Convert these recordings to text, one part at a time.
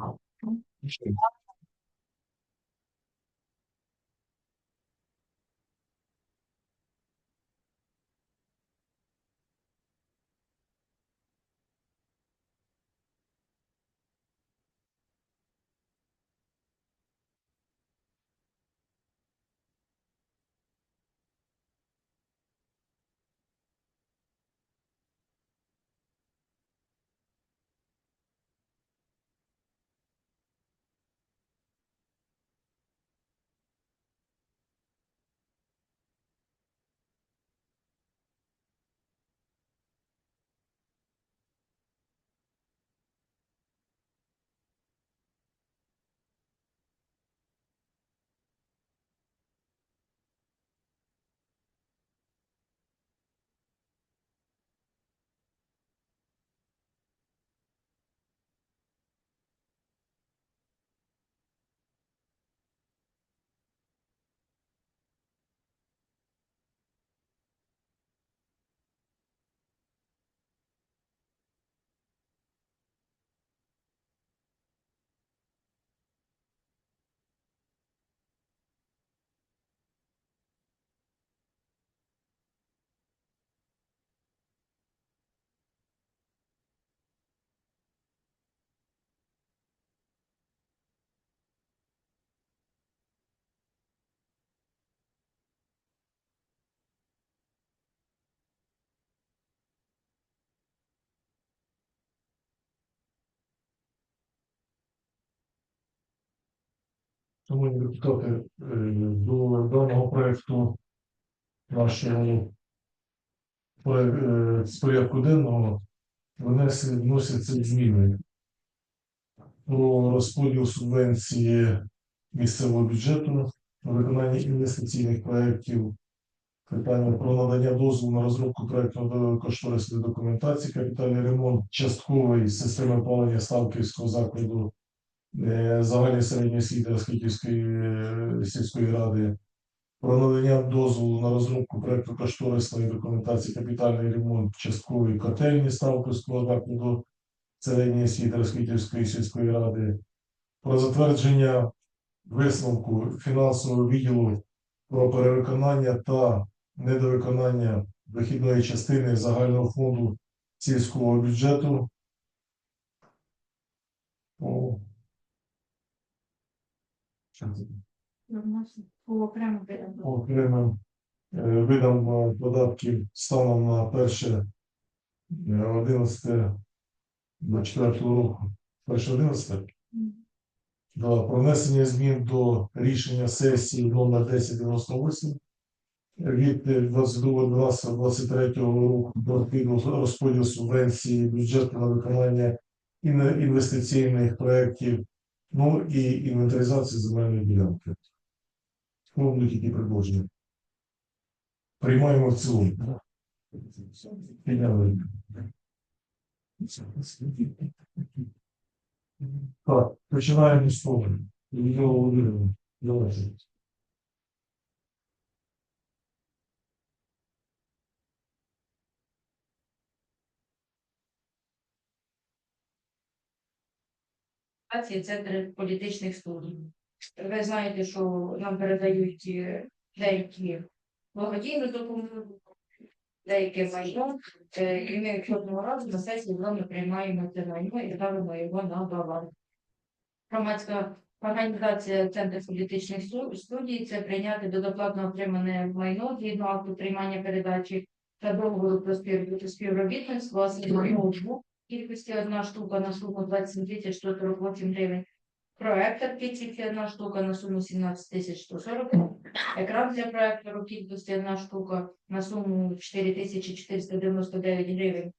好。嗯。你说 Шановні депутати, до даного проекту нашого е, з порядку денного вносяться зміни про розподіл субвенції місцевого бюджету на виконання інвестиційних проєктів, питання про надання дозволу на розробку проєктно-кошторисної документації, капітальний ремонт часткової системи опалення Ставківського закладу е, загальної середньої освіти Роскітівської е, сільської ради, про надання дозволу на розробку проекту кошторисної документації капітальний ремонт часткової котельні Ставківського закладу середньої освіти Роскітівської сільської ради, про затвердження висновку фінансового відділу про перевиконання та недовиконання вихідної частини загального фонду сільського бюджету. По видам. Окремим е, видам е, податків станом на перше е, 11 24 року. Перше 11 Да, про внесення змін до рішення сесії номер 1098 від 22.12.23 року про відповідну розподіл субвенції бюджету на виконання ін- інвестиційних проєктів, ну і інвентаризація земельної ділянки. Ну, які предложення. Приймаємо в цілому. Підняли. Так, починаємо з того. Людмила Володимирівна, давайте. Це центр політичних студій. Ви знаєте, що нам передають е, деякі благодійну допомогу, деяке майно, е, і ми кожного разу на сесії вами приймаємо це майно і ставимо його на баланс. Громадська організація Центр політичних студій це прийняти безоплатно отримане майно згідно акту приймання передачі та договору про спів- співробітництво, власне, ноутбук кількості одна штука на суму 27 тисяч 148 гривень. Проектор кількості одна штука на суму 17 тисяч 140 Екран для проектору кількості одна штука на суму 4 тисячі 499 гривень.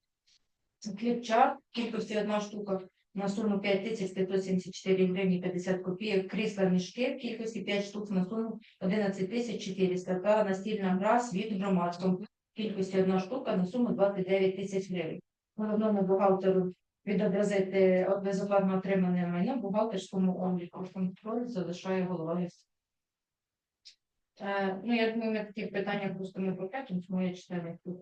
Кліпчарт кількості одна штука на суму 5 тисяч 574 гривні 50 копійок. Крісла мішки в кількості 5 штук на суму 11 тисяч 400 та настільна гра світ громадському кількості одна штука на суму 29 тисяч гривень. Головному бухгалтеру відобразити безоплатно отримане майно в бухгалтерському обліку. Контроль залишає голова. юстиції. Е, ну, я думаю, ми такі питання просто не покажемо, тому я читаю тут.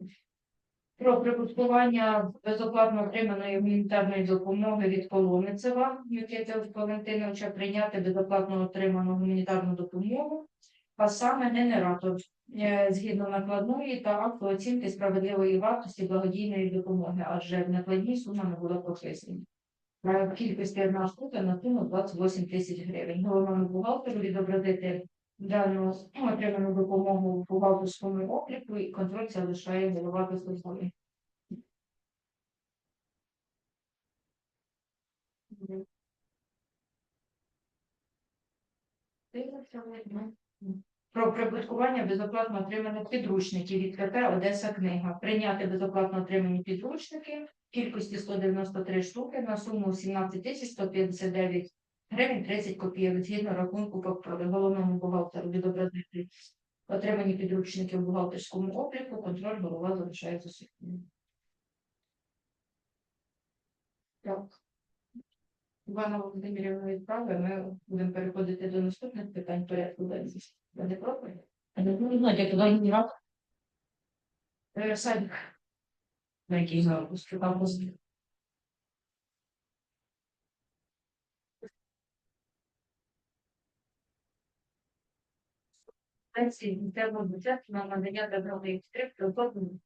про припускування безоплатно отриманої гуманітарної допомоги від Коломицева Микити Валентиновича прийняти безоплатно отриману гуманітарну допомогу, а саме генератор згідно накладної та акту оцінки справедливої вартості благодійної допомоги, адже в накладній сума не була прописана. Е, В кількості одна штука на суму 28 тисяч гривень. Головному бухгалтеру відобразити дану отриману допомогу бухгалтерському обліку і контроль залишає голова службові. Про прибуткування безоплатно отриманих підручників від КП Одеса книга. Прийняти безоплатно отримані підручники в кількості 193 штуки на суму 17 тисяч 159 гривень 30 копійок згідно рахунку по головному бухгалтеру відобразити отримані підручники в бухгалтерському обліку, контроль голова залишає за. Так. Івана Володимирівна відправи, ми будемо переходити до наступних питань порядку денного. Не проти? Ну, знаете, туда не рад. Е, Садик. На який запуск? Там мозги. Пенсії місцевого бюджету на надання державної підтримки особливо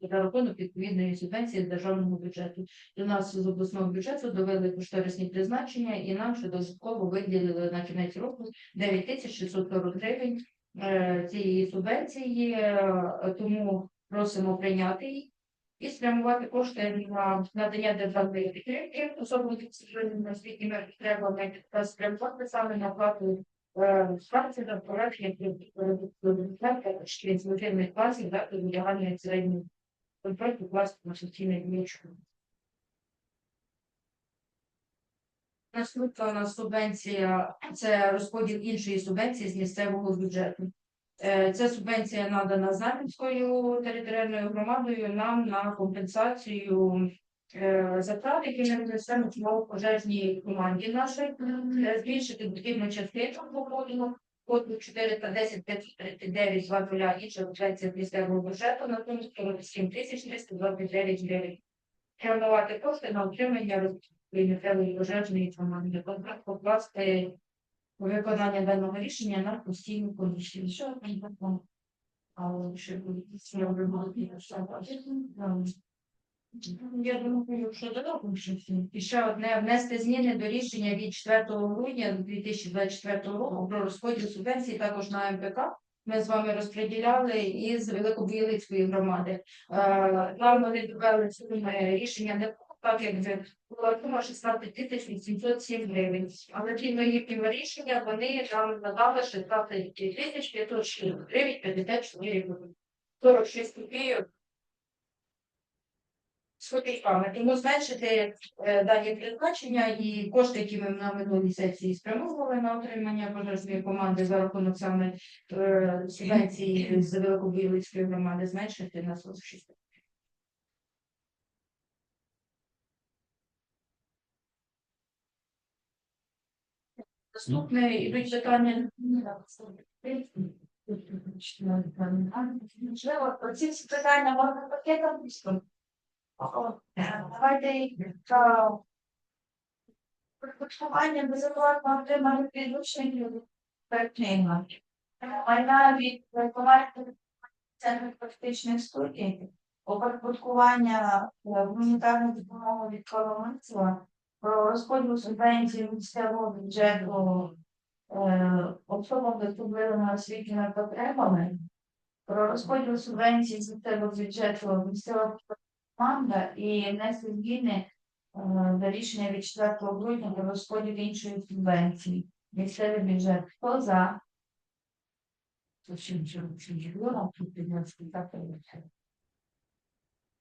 за рахунок відповідної субвенції з державного бюджету. До нас з обласного бюджету довели кошторисні призначення і нам ще додатково виділили на кінець року 9 тисяч 640 гривень е, цієї субвенції, е, тому просимо прийняти її і спрямувати кошти на надання державної підтримки особливо освітніми потребами та спрямувати саме на плату е, ставці за проведення шкіл злочинних класів закладів загальної середньої контролю класу на соціальний діячку. Наступна субвенція це розподіл іншої субвенції з місцевого бюджету. Е, Ця субвенція надана Знам'янською територіальною громадою нам на компенсацію затрат, які ми несемо в пожежній команді нашої, Е, збільшити дохідну частину походу коду 410 539 2 нуля субвенція з місцевого бюджету на суму 47 тисяч 329 гривень. Планувати кошти на утримання розвитку пожежної команди. Контракт покласти виконання даного рішення на постійну комісію. Що там таке? А ще буде Я думаю, що додому ще всі. І ще одне внести зміни до рішення від 4 грудня 2024 року про розподіл субвенцій також на МПК. Ми з вами розподіляли із Великобоїлицької громади. Нам вони довели рішення не так як була сума 16 тисяч 807 гривень. Але згідно їхнього рішення вони нам надали 16 тисяч 500 гривень 54 гривень. 46 копійок з. Тому зменшити е, дані призначення і кошти, які ми на минулій сесії спрямовували на отримання пожежної команди за рахунок саме е, субвенції з Великобоїлицької громади, зменшити на 46. Наступне йдуть питання. Можливо, оці всі питання можна пакетом? Давайте а, Припочування безоплатно отриманих підручників перекнига. Майна від виконання центрів практичних студій, опорядкування е, гуманітарної допомоги від Коломийцева, про розподіл субвенцій місцевого бюджету е, особам з особливими освітніми потребами, про розподіл субвенцій з місцевого бюджету місцевого команда і внесли зміни е, до рішення від 4 грудня про розподіл іншої субвенції. Місцевий бюджет. Хто за?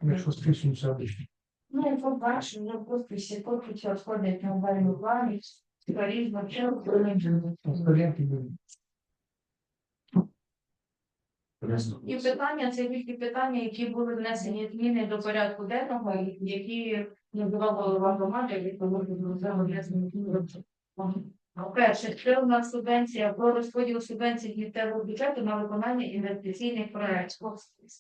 Якщо стиснуться обичні. Ну, я побачив, вже просто всі поки розходять на увальну плані, порізно, Столянки були. І питання це тільки питання, які були внесені зміни до порядку денного, які називав голова громади, відповідно цього внесені. Перше, це у нас субвенція про розподіл субвенцій місцевого бюджету на виконання інвестиційних проєктів.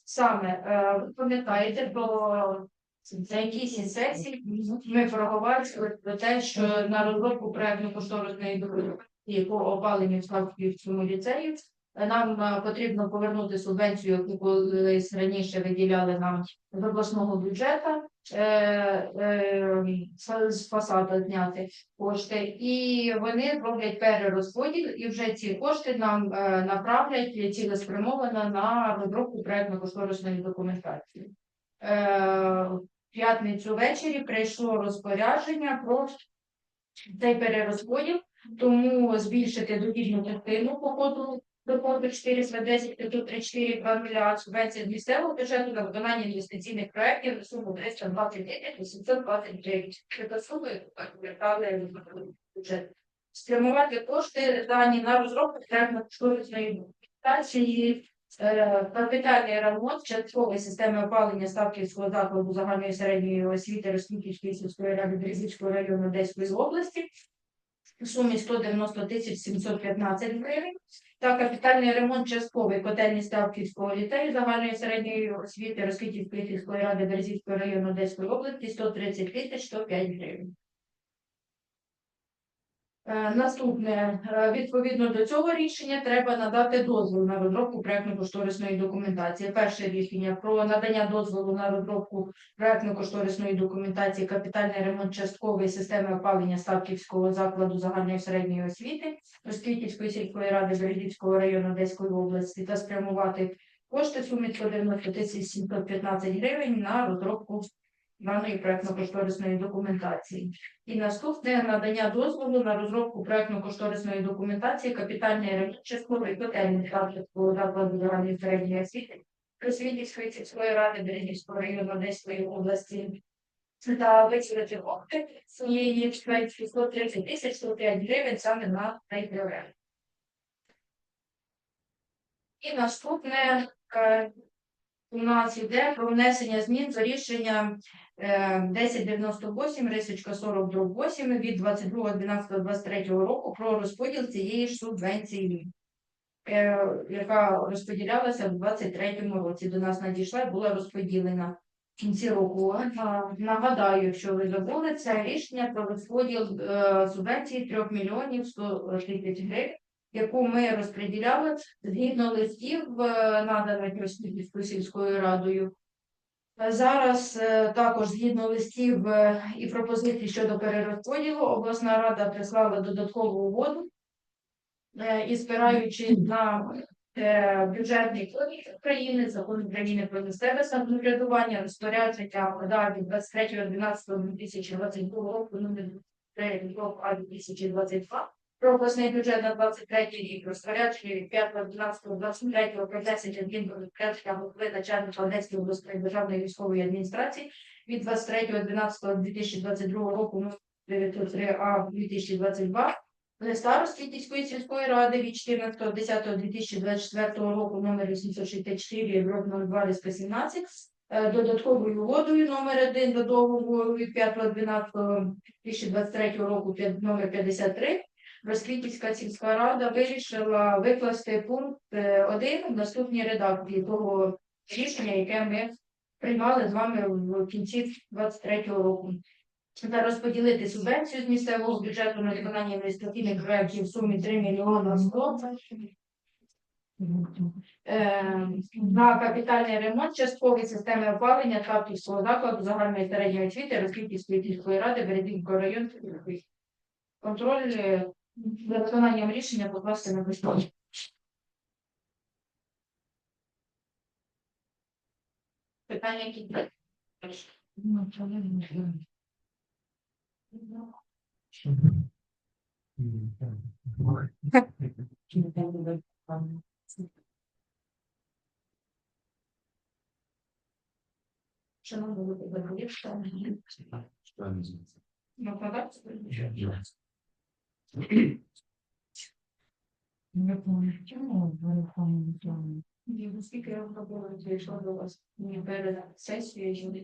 Саме е, пам'ятаєте про за якісь із сесій ми проговорювали про те, що на розробку проектно кошторисної документації по опаленню Славківському ліцею е, нам е, потрібно повернути субвенцію, яку колись раніше виділяли нам з обласного бюджету, е, е, з- фасаду зняти кошти, і вони роблять перерозподіл, і вже ці кошти нам направлять цілеспрямовано на розробку проектно-кошторисної документації. В п'ятницю ввечері прийшло розпорядження про цей перерозподіл, тому збільшити довільну частину по коду до коду 410 534 2 мільярд субвенції з місцевого бюджету на виконання інвестиційних проєктів на суму 329 829. Це суми повертали бюджет. Спрямувати кошти дані на розробку проектно-кошторисної документації Е, Капітальний ремонт часткової системи опалення Ставківського закладу загальної середньої освіти Роскільської сільської ради Березівського району Одеської області у сумі 190 тисяч 715 гривень та капітальний ремонт частковий котельні Ставківського ліцею загальної середньої освіти Роскільської сільської ради Березівського району Одеської області 130 тисяч 105 гривень. Е, Наступне, е, відповідно до цього рішення, треба надати дозвіл на розробку проектно-кошторисної документації. Перше рішення про надання дозволу на розробку проектно-кошторисної документації капітальний ремонт часткової системи опалення Ставківського закладу загальної середньої освіти Росквітівської сільської ради Березівського району Одеської області та спрямувати кошти в сумі 190 тисяч 715 гривень на розробку даної проектно-кошторисної документації. І наступне надання дозволу на розробку проектно-кошторисної документації капітальної ремонт часткової котельні Харківського закладу загальної середньої освіти Просвітівської сільської ради Берегівського району Одеської області та виділити кошти цієї 130 тисяч 105 гривень саме на проект. І наступне е, у нас йде про внесення змін за рішення е, 1098 рисочка 40 дроб 8 від 22.12.23 року про розподіл цієї ж субвенції, е, яка розподілялася в 23 році. До нас надійшла і була розподілена в кінці року. Нагадаю, якщо ви забули, це рішення про розподіл е, субвенції 3 мільйонів 100 тисяч гривень, яку ми розподіляли згідно листів, е, наданих сільською радою. Е, Зараз е, також згідно листів і пропозицій щодо перерозподілу обласна рада прислала додаткову угоду і спираючись на бюджетний кодекс України, закон України про місцеве самоврядування, розпорядження ОДА від 23.12.2022 року номер 3 а 2022 про бюджет на 23 рік розпорядження від 5.12.23 про внесення змін до розпорядження голови начальника Одеської обласної державної військової адміністрації. Від 23.12.2022 року номер 903 а 2022 Листа Роскітівської сільської ради від 14.10.2024 року номер 864 дроб 02 лист 17 е, додатковою угодою номер 1 до договору від 5.12.2023 року номер 53 Росквітівська сільська рада вирішила викласти пункт 1 в наступній редакції того рішення, яке ми приймали з вами в кінці 23 року. Та розподілити субвенцію з місцевого бюджету на виконання інвестиційних проєктів в сумі 3 мільйона 100 е, на капітальний ремонт часткової системи опалення Харківського закладу загальної середньої освіти Роскільської сільської ради Березівського району. Контроль е, виконанням рішення покласти на безпеку. Питання які? Шановні депутати, що накладати? Ні, наскільки я пробувала, зайшла до вас не перед сесією, не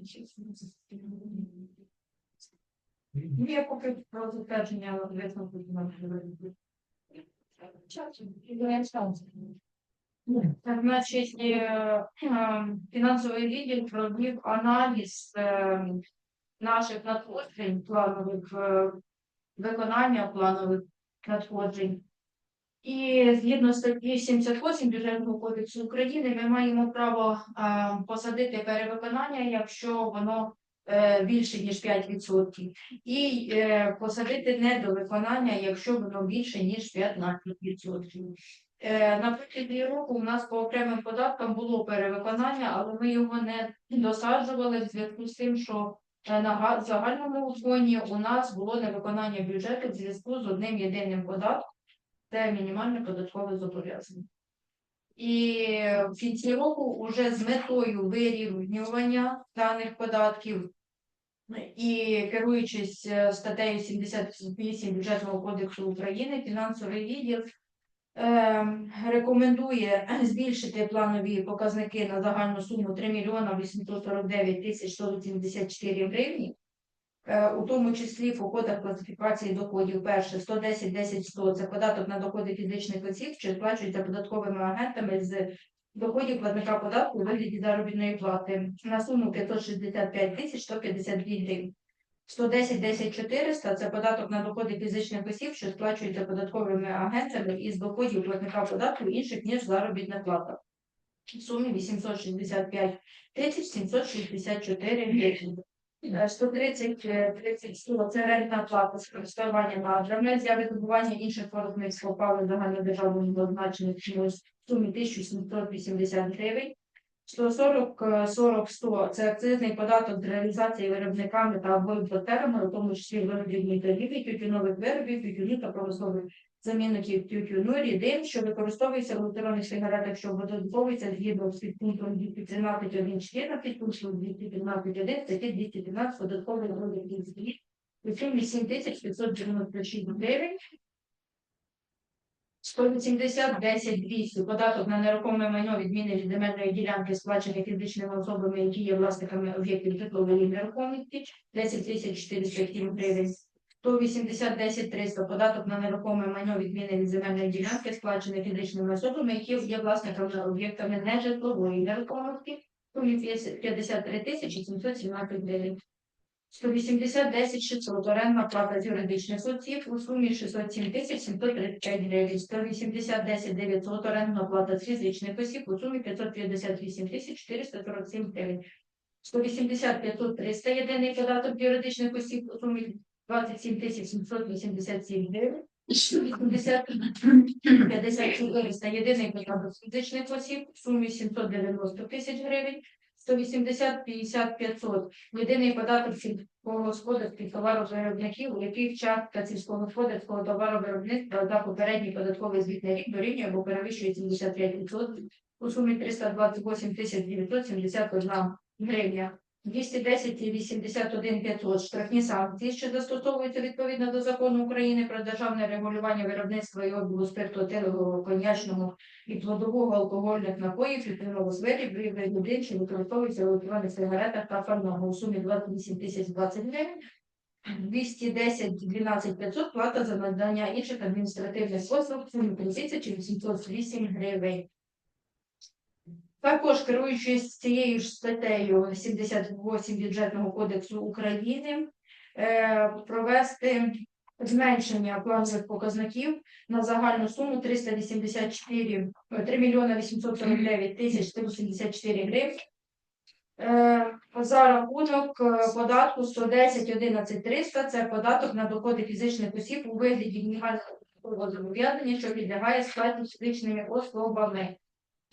Є поки про затвердження висновку фінансової. Так, Значить, е, фінансовий відділ провів аналіз е, наших надходжень планових е, виконання планових надходжень. І згідно статті 78 Бюджетного кодексу України ми маємо право е, посадити перевиконання, якщо воно е, більше ніж 5%, і е, посадити недовиконання, якщо воно більше ніж 15%. Е, На протязі року у нас по окремим податкам було перевиконання, але ми його не досаджували в зв'язку з тим, що на га- загальному фоні у нас було невиконання бюджету в зв'язку з одним єдиним податком це мінімальне податкове зобов'язання. І в кінці року вже з метою вирівнювання даних податків і керуючись е, статтею 78 Бюджетного кодексу України, фінансовий відділ е, рекомендує збільшити планові показники на загальну суму 3 мільйона 849 тисяч 184 гривні. Е, У тому числі в уходах класифікації доходів перше 110 10 100 це податок на доходи фізичних осіб, що сплачується податковими агентами з доходів платника податку у вигляді заробітної плати на суму 565 тисяч 152 гривні. 110 10 400 це податок на доходи фізичних осіб, що сплачується податковими агентами із доходів платника податку інших ніж заробітна плата. В сумі 865 тисяч 764 гривні. Е, 130 е, 30 100 це рентна плата з користування надрами для видобування інших корисних скопалень загальнодержавного значення в сумі 1780 гривень. 140 е, 40 100 це акцизний податок з реалізації виробниками та або у тому числі виробів торгівлі, тютюнових виробів, тютюну та промислових замінників тютюну, рідин, що використовується в електронних сигаретах, що видобувається згідно з підпунктом 213.1.14, пунктом 215.1, статті 215 податкової розділів звіт, у сумі 7596 гривень. 180 10 200 податок на нерухоме майно відміни від земельної ділянки, сплачених фізичними особами, які є власниками об'єктів житлової нерухомості, 10 тисяч 407 гривень. 180 10 300 податок на нерухоме майно відміни від земельної ділянки, сплачених фізичними особами, які є власниками об'єктами нежитлової нерухомості, сумі 53 тисячі 717 гривень. 180 10 600 орендна плата з юридичних осіб у сумі 607 тисяч 735 гривень. 180 10 900 орендна плата з фізичних осіб у сумі 558 тисяч 447 гривень. 180 500 300 єдиний податок юридичних осіб у сумі 27 тисяч 787 гривень. 180 50 400 єдиний податок фізичних осіб у сумі 790 тисяч гривень. 180 50 500 єдиний податок сільськогосподарських товаровиробників, у яких частка сільськогосподарського товаровиробництва за попередній податковий звітний рік дорівнює або перевищує 75% у сумі 328 тисяч 971 гривня. 210 і 81 500 штрафні санкції, що застосовуються відповідно до закону України про державне регулювання виробництва і обігу спирту етилового, коньячного і плодового алкогольних напоїв звирів, виявлень людей, що використовуються в електронних сигаретах та пального у сумі 28 тисяч 20 гривень. 210 12 500 плата за надання інших адміністративних послуг в сумі 3808 гривень. Також керуючись цією ж статтею 78 бюджетного кодексу України, е, провести зменшення планових показників на загальну суму 384 е, 3 мільйони 849 тисяч 184 гривень. Е, За рахунок е, податку 110 11 300 це податок на доходи фізичних осіб у вигляді мінімального зобов'язання, що підлягає сплаті фізичними особами.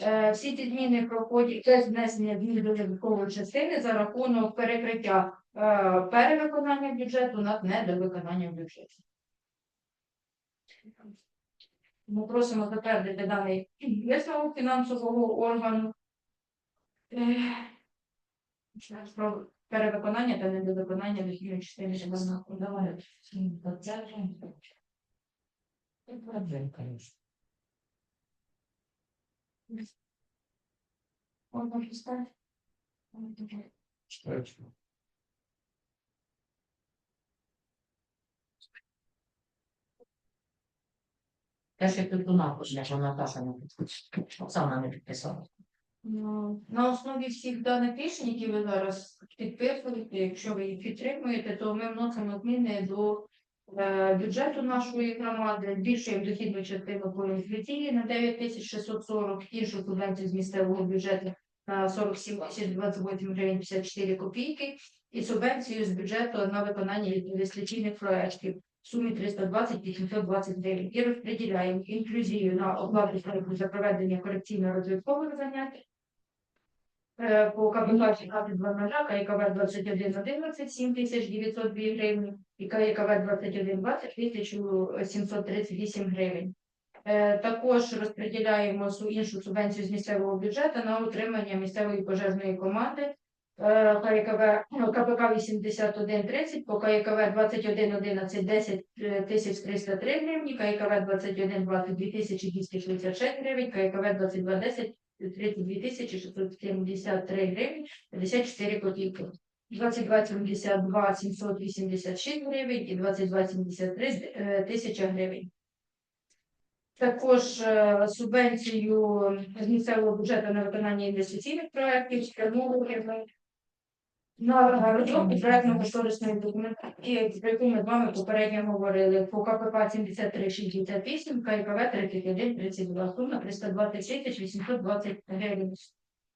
Е, Всі ці зміни проходять без внесення змін до додаткової частини за рахунок перекриття е, перевиконання бюджету над недовиконанням бюджету. Ми просимо затвердити даний висновок фінансового органу. Е, Про перевиконання та недовиконання дохідної частини Давай. Це вже. Он даже ставь. Читаю. Якщо тут вона хоче, що Наташа не підписала, Оксана не підписала. На основі всіх даних рішень, які ви зараз підписуєте, якщо ви їх підтримуєте, то ми вносимо зміни до бюджету нашої громади, збільшуємо дохідну частину по інфляції на 9640, іншу субвенцію з місцевого бюджету на 47 тисяч 28 гривень 54 копійки, і субвенцію з бюджету на виконання інвестиційних проєктів в сумі 320 820 гривень. І розподіляємо інклюзію на оплату за проведення корекційно-розвиткових занять Е, по КБК 22 ножа, ККВ 21 11 7 тисяч 902 гривні і ККВ 21 20 тисячу 738 гривень. Е, Також розподіляємо іншу субвенцію з місцевого бюджету на утримання місцевої пожежної команди. Е, ККВ, ну, КПК 81 30, по ККВ 21 11 10 е, тисяч 303 гривні, ККВ 21 20 2266 гривень, ККВ 22 10 32 тисячі 673 гривень 54 копійки. 2272 786 гривень і 2273 е, тисяча гривень. Також е, субвенцію з місцевого бюджету на виконання інвестиційних проєктів спрямовуємо на розробку проєктно-кошторисної документації, про яку ми з вами попередньо говорили по КПК 7368, ККВ 3132, сума 320 тисяч 820 гривень.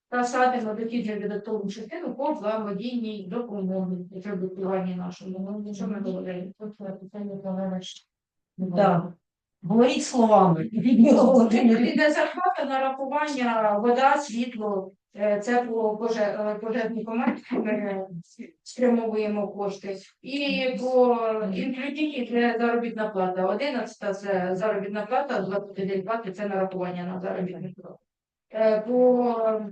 Та садимо дохідну додаткову частину по благодійній допомоги і кредитуванні нашому. Ну, Що ми говорили? Да. Говоріть словами. Володимирівна. Зарплата нарахування, вода, світло, е, це по е, пожежній команді ми спрямовуємо кошти. І по інклюзії це заробітна плата. 11 це заробітна плата, 21 20 це нарахування на заробітну плату. Е, По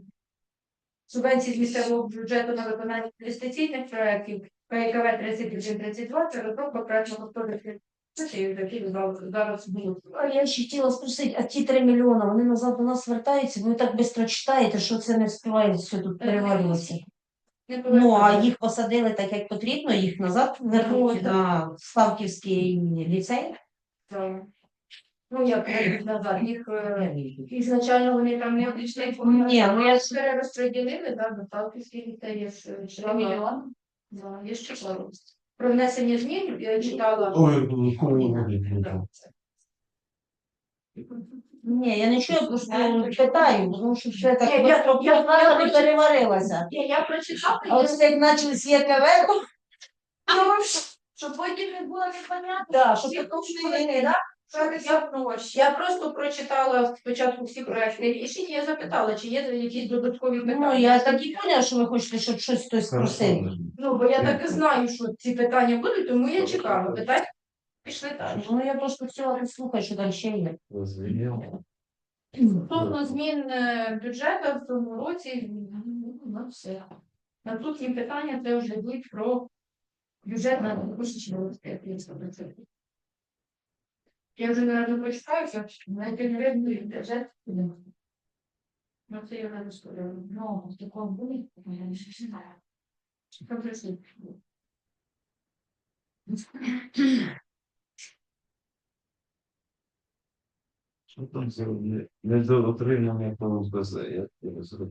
субвенції з місцевого бюджету на виконання інвестиційних проєктів ПКВ 3132 це розробка проєктного господарських які зараз будуть. А Я ще хотіла спросити, а ті 3 мільйони, вони назад до нас вертаються, ви так швидко читаєте, що це не встигає все тут перевалюватися. Ну, а їх посадили так, як потрібно, їх назад вернуть Ну, на Ставківський ліцей. Так. Ну, як назад, їх е, ізначально вони там не обійшли, Ні, ну я ж- перерозподілили, да, до Талківських дітей є ж члени. мільйон? Є ще пару. Про внесення змін я читала. Ой. Так. Ні, я не чую, я просто питаю, тому що все так Ні, я- я- просто я не переварилася. Ні, я прочитала, А ось як почали світле верху, Щоб потім не було непонятно. да, що Я це точно точно не, не я, я просто прочитала спочатку всі проекти рішення, я запитала, чи є якісь додаткові питання. Ну, я так і поняла, що ви хочете, щоб щось хтось спросив. Ну, бо я так і знаю, що ці питання будуть, тому я чекала. Питання пішли далі. Ну, я просто хотіла послухати, що далі ще є. Стосовно змін е, бюджету в цьому році, ну, на все. Наступні питання це вже йдуть про бюджет на місячний розпорядження. Я вже наразі почитаю, що найпільний бюджет. Ну, це я не розповідаю. Ну, в такому буде, я не знаю. Прийшли? Що там за недоотримання ПОЗ? Я не розумію.